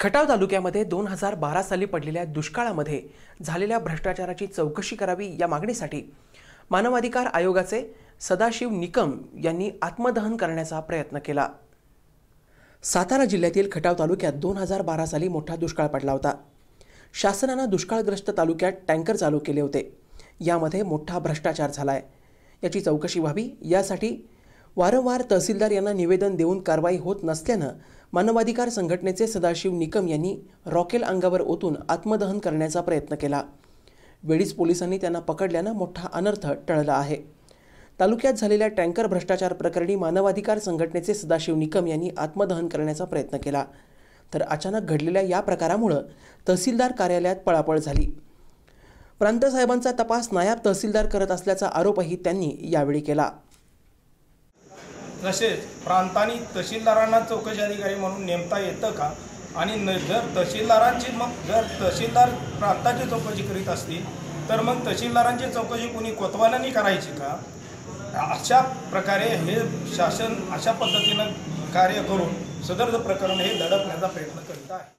खटाव तालुक्यामध्ये दोन हजार बारा साली पडलेल्या दुष्काळामध्ये झालेल्या भ्रष्टाचाराची चौकशी करावी या मागणीसाठी मानवाधिकार आयोगाचे सदाशिव निकम यांनी आत्मदहन करण्याचा प्रयत्न केला. सातारा जिल्ह्यातील खटाव तालुक्यात दोन हजार बारा साली मोठा दुष्काळ पडला होता. शासनानं दुष्काळग्रस्त तालुक्यात टँकर चालू केले होते. यामध्ये मोठा भ्रष्टाचार झालाय. याची चौकशी व्हावी यासाठी वारंवार तहसीलदार यांना निवेदन देऊन कारवाई होत नसल्यानं मानवाधिकार संघटनेचे सदाशिव निकम यांनी रॉकेल अंगावर ओतून आत्मदहन करण्याचा प्रयत्न केला. वेळीच पोलिसांनी त्यांना पकडल्यानं मोठा अनर्थ टळला आहे. तालुक्यात झालेल्या टँकर भ्रष्टाचार प्रकरणी मानवाधिकार संघटनेचे सदाशिव निकम यांनी आत्मदहन करण्याचा प्रयत्न केला. तर अचानक घडलेल्या या प्रकारामुळं तहसीलदार कार्यालयात पळापळ झाली. प्रांतसाहेबांचा तपास नायब तहसीलदार करत असल्याचा आरोपही त्यांनी यावेळी केला. तसेच प्रांतांनी तहसीलदारांना चौकशी अधिकारी म्हणून नेमता येतं का? आणि न जर तहसीलदारांची मग जर तहसीलदार प्रांताची चौकशी करीत असतील तर मग तहसीलदारांची चौकशी कुणी कोतवालांनी करायची का? अशा प्रकारे हे शासन अशा पद्धतीनं कार्य करून सदर प्रकरण हे दडपण्याचा प्रयत्न करीत आहे.